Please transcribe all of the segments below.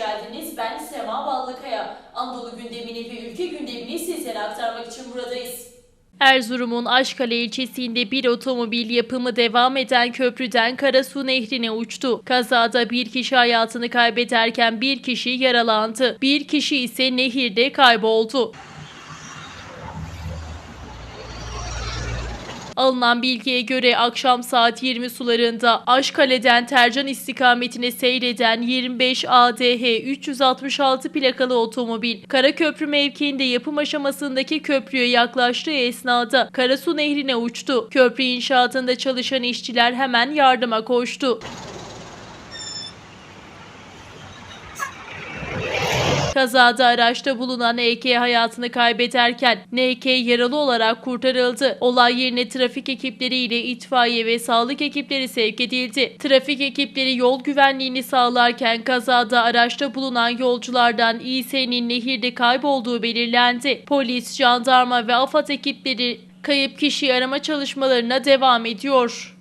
geldiniz. Ben Sema Ballıkaya. Anadolu gündemini ve ülke gündemini sizlere aktarmak için buradayız. Erzurum'un Aşkale ilçesinde bir otomobil yapımı devam eden köprüden Karasu Nehri'ne uçtu. Kazada bir kişi hayatını kaybederken bir kişi yaralandı. Bir kişi ise nehirde kayboldu. Alınan bilgiye göre akşam saat 20 sularında Aşkale'den Tercan istikametine seyreden 25 ADH 366 plakalı otomobil Karaköprü mevkiinde yapım aşamasındaki köprüye yaklaştığı esnada Karasu Nehri'ne uçtu. Köprü inşaatında çalışan işçiler hemen yardıma koştu. Kazada araçta bulunan EK hayatını kaybederken NK yaralı olarak kurtarıldı. Olay yerine trafik ekipleri ile itfaiye ve sağlık ekipleri sevk edildi. Trafik ekipleri yol güvenliğini sağlarken kazada araçta bulunan yolculardan İS'nin nehirde kaybolduğu belirlendi. Polis, jandarma ve AFAD ekipleri kayıp kişi arama çalışmalarına devam ediyor.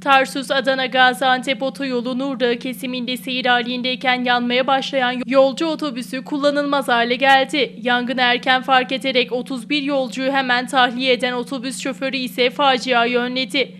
Tarsus Adana Gaziantep otoyolu Nurdağı kesiminde seyir halindeyken yanmaya başlayan yolcu otobüsü kullanılmaz hale geldi. Yangın erken fark ederek 31 yolcuyu hemen tahliye eden otobüs şoförü ise faciayı önledi.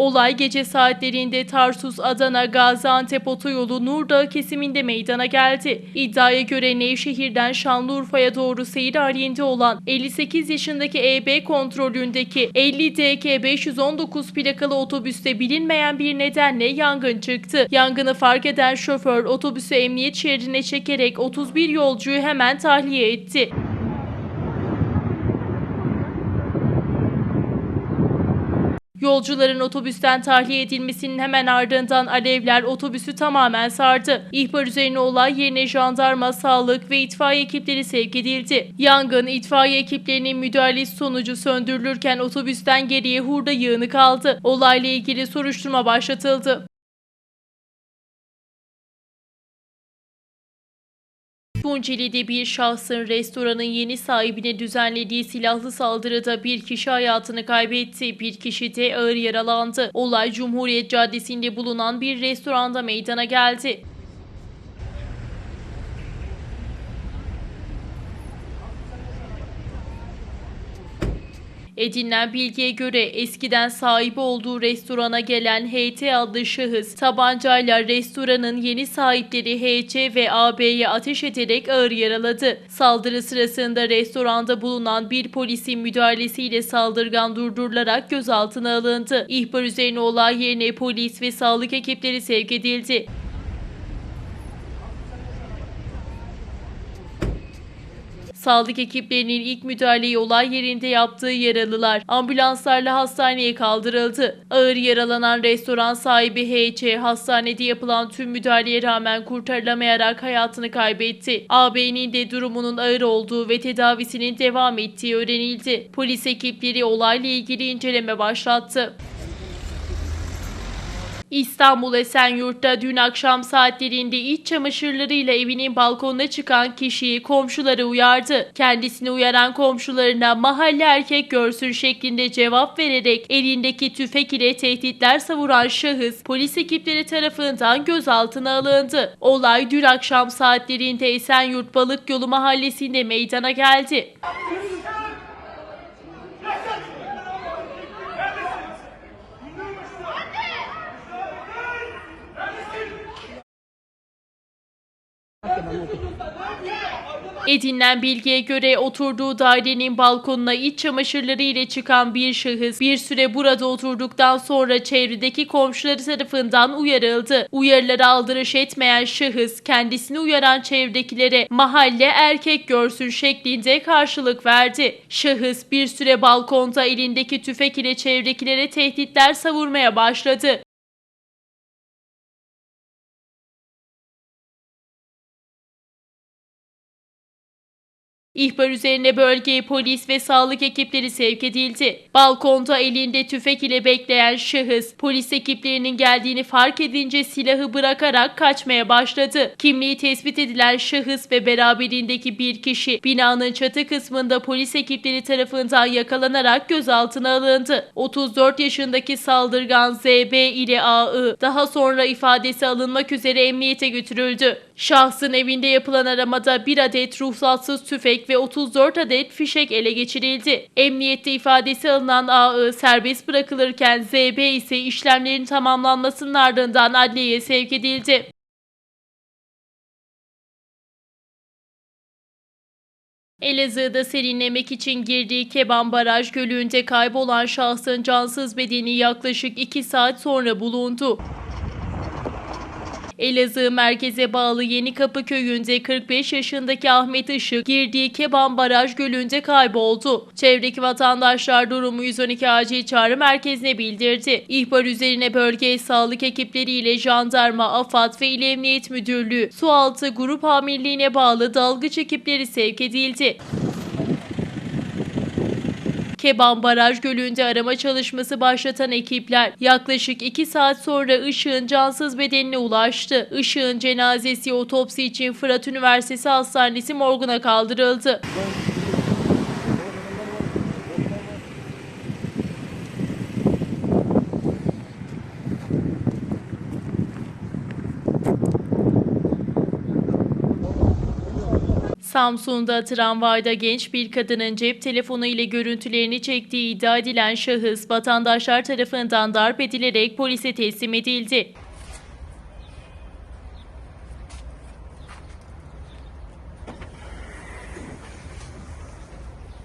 Olay gece saatlerinde Tarsus Adana Gaziantep otoyolu Nurdağı kesiminde meydana geldi. İddiaya göre Nevşehir'den Şanlıurfa'ya doğru seyir halinde olan 58 yaşındaki EB kontrolündeki 50 DK 519 plakalı otobüste bilinmeyen bir nedenle yangın çıktı. Yangını fark eden şoför otobüsü emniyet şeridine çekerek 31 yolcuyu hemen tahliye etti. Yolcuların otobüsten tahliye edilmesinin hemen ardından alevler otobüsü tamamen sardı. İhbar üzerine olay yerine jandarma, sağlık ve itfaiye ekipleri sevk edildi. Yangın itfaiye ekiplerinin müdahalesi sonucu söndürülürken otobüsten geriye hurda yığını kaldı. Olayla ilgili soruşturma başlatıldı. Tunceli'de bir şahsın restoranın yeni sahibine düzenlediği silahlı saldırıda bir kişi hayatını kaybetti. Bir kişi de ağır yaralandı. Olay Cumhuriyet Caddesi'nde bulunan bir restoranda meydana geldi. Edinilen bilgiye göre eskiden sahibi olduğu restorana gelen HT adlı şahıs tabancayla restoranın yeni sahipleri HC ve AB'ye ateş ederek ağır yaraladı. Saldırı sırasında restoranda bulunan bir polisin müdahalesiyle saldırgan durdurularak gözaltına alındı. İhbar üzerine olay yerine polis ve sağlık ekipleri sevk edildi. Sağlık ekiplerinin ilk müdahaleyi olay yerinde yaptığı yaralılar ambulanslarla hastaneye kaldırıldı. Ağır yaralanan restoran sahibi HC hastanede yapılan tüm müdahaleye rağmen kurtarılamayarak hayatını kaybetti. AB'nin de durumunun ağır olduğu ve tedavisinin devam ettiği öğrenildi. Polis ekipleri olayla ilgili inceleme başlattı. İstanbul Esenyurt'ta dün akşam saatlerinde iç çamaşırlarıyla evinin balkonuna çıkan kişiyi komşuları uyardı. Kendisini uyaran komşularına mahalle erkek görsün şeklinde cevap vererek elindeki tüfek ile tehditler savuran şahıs polis ekipleri tarafından gözaltına alındı. Olay dün akşam saatlerinde Esenyurt Balık Yolu mahallesinde meydana geldi. Edinilen bilgiye göre oturduğu dairenin balkonuna iç çamaşırları ile çıkan bir şahıs bir süre burada oturduktan sonra çevredeki komşuları tarafından uyarıldı. Uyarılara aldırış etmeyen şahıs kendisini uyaran çevredekilere mahalle erkek görsün şeklinde karşılık verdi. Şahıs bir süre balkonda elindeki tüfek ile çevredekilere tehditler savurmaya başladı. İhbar üzerine bölgeye polis ve sağlık ekipleri sevk edildi. Balkonda elinde tüfek ile bekleyen şahıs polis ekiplerinin geldiğini fark edince silahı bırakarak kaçmaya başladı. Kimliği tespit edilen şahıs ve beraberindeki bir kişi binanın çatı kısmında polis ekipleri tarafından yakalanarak gözaltına alındı. 34 yaşındaki saldırgan ZB ile AI daha sonra ifadesi alınmak üzere emniyete götürüldü. Şahsın evinde yapılan aramada bir adet ruhsatsız tüfek ve 34 adet fişek ele geçirildi. Emniyette ifadesi alınan AI serbest bırakılırken ZB ise işlemlerin tamamlanmasının ardından adliyeye sevk edildi. Elazığ'da serinlemek için girdiği Keban Baraj Gölü'nde kaybolan şahsın cansız bedeni yaklaşık 2 saat sonra bulundu. Elazığ merkeze bağlı Yenikapı köyünde 45 yaşındaki Ahmet Işık girdiği Keban Baraj Gölü'nde kayboldu. Çevredeki vatandaşlar durumu 112 acil çağrı merkezine bildirdi. İhbar üzerine bölge sağlık ekipleriyle jandarma, AFAD ve İl Emniyet Müdürlüğü, Sualtı Grup Amirliğine bağlı dalgıç ekipleri sevk edildi. Keban Baraj Gölü'nde arama çalışması başlatan ekipler yaklaşık 2 saat sonra Işık'ın cansız bedenine ulaştı. Işık'ın cenazesi otopsi için Fırat Üniversitesi Hastanesi morguna kaldırıldı. Samsun'da tramvayda genç bir kadının cep telefonu ile görüntülerini çektiği iddia edilen şahıs vatandaşlar tarafından darp edilerek polise teslim edildi.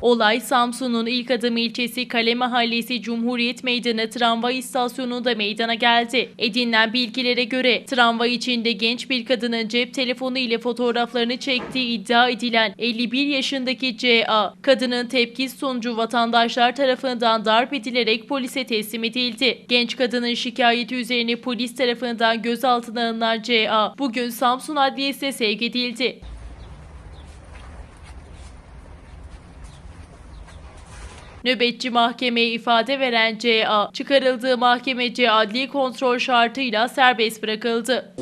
Olay Samsun'un ilk adım ilçesi Kale Mahallesi Cumhuriyet Meydanı tramvay istasyonunda meydana geldi. Edinilen bilgilere göre tramvay içinde genç bir kadının cep telefonu ile fotoğraflarını çektiği iddia edilen 51 yaşındaki CA, kadının tepkisi sonucu vatandaşlar tarafından darp edilerek polise teslim edildi. Genç kadının şikayeti üzerine polis tarafından gözaltına alınan CA, bugün Samsun Adliyesi'ne sevk edildi. Nöbetçi mahkemeye ifade veren CA, çıkarıldığı mahkemece adli kontrol şartıyla serbest bırakıldı.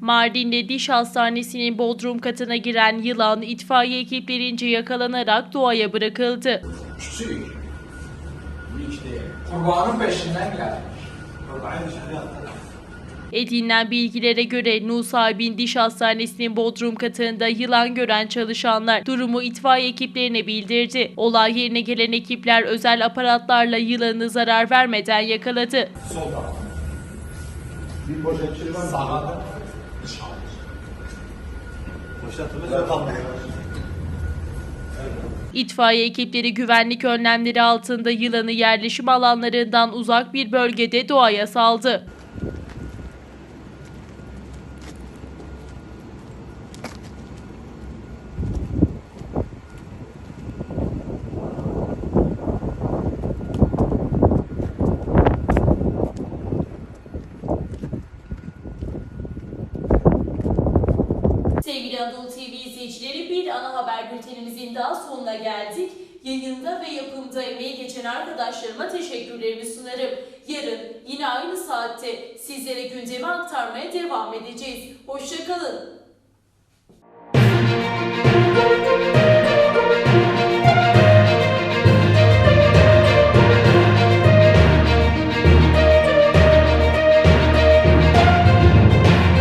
Mardin'de diş hastanesinin bodrum katına giren yılan itfaiye ekiplerince yakalanarak doğaya bırakıldı. Küçük. Kurbanın peşinden gelmiş. Edinilen bilgilere göre Nusaybin Diş Hastanesi'nin bodrum katında yılan gören çalışanlar durumu itfaiye ekiplerine bildirdi. Olay yerine gelen ekipler özel aparatlarla yılanı zarar vermeden yakaladı. Solda. Bir poşetçi var. Sağda. İtfaiye ekipleri güvenlik önlemleri altında yılanı yerleşim alanlarından uzak bir bölgede doğaya saldı. Anadolu TV izleyicileri bir ana haber bültenimizin daha sonuna geldik. Yayında ve yapımda emeği geçen arkadaşlarıma teşekkürlerimi sunarım. Yarın yine aynı saatte sizlere gündemi aktarmaya devam edeceğiz. Hoşçakalın.